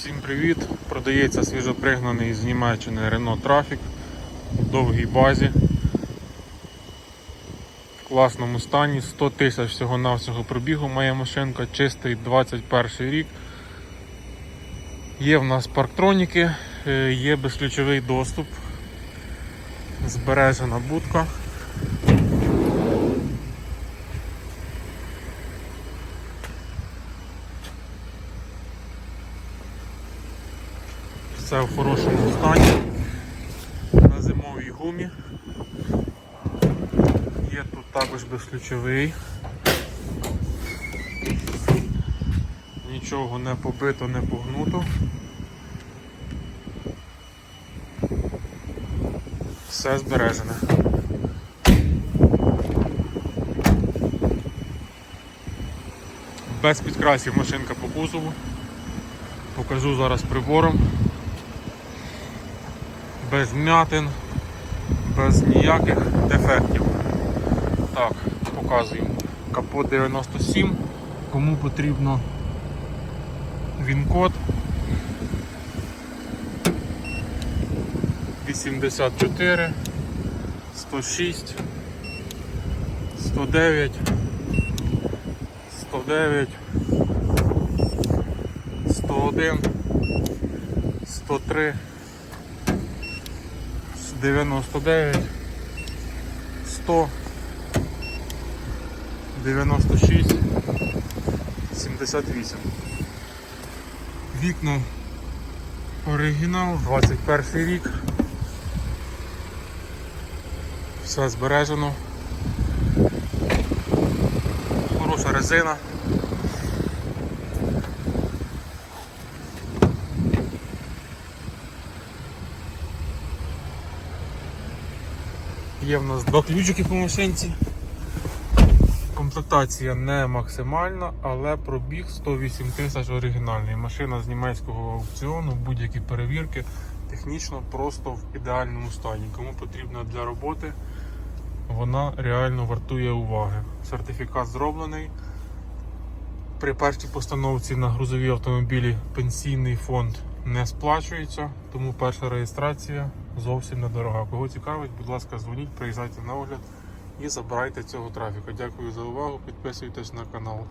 Всім привіт! Продається свіжопригнаний з Німеччини Renault Traffic у довгій базі. В класному стані, 100 тисяч всього-навсього пробігу моя машинка, чистий 21 рік. Є в нас парктроніки, е, є безключовий доступ, збережена будка. Все в хорошому стані. На зимовій гумі. Є тут також безключовий. Нічого не побито, не погнуто. Все збережене. Без підкрасів машинка по кузову. Покажу зараз прибором. Без м'ятин, без ніяких дефектів. Так, показуємо. Капот 97. Кому потрібно він-код 84 106 109 109 101 103 99 100 96 78 Вікна оригінал, 21 рік. Все збережено. Хороша резина. Є в нас два ключики по машинці. Комплектація не максимальна, але пробіг 108 тисяч оригінальний. Машина з німецького аукціону, будь-які перевірки, технічно просто в ідеальному стані. Кому потрібна для роботи, вона реально вартує уваги. Сертифікат зроблений. При першій постановці на грузові автомобілі пенсійний фонд не сплачується, тому перша реєстрація зовсім недорога. Кого цікавить, будь ласка, дзвоніть, приїжджайте на огляд і забирайте цього трафіка. Дякую за увагу, підписуйтесь на канал.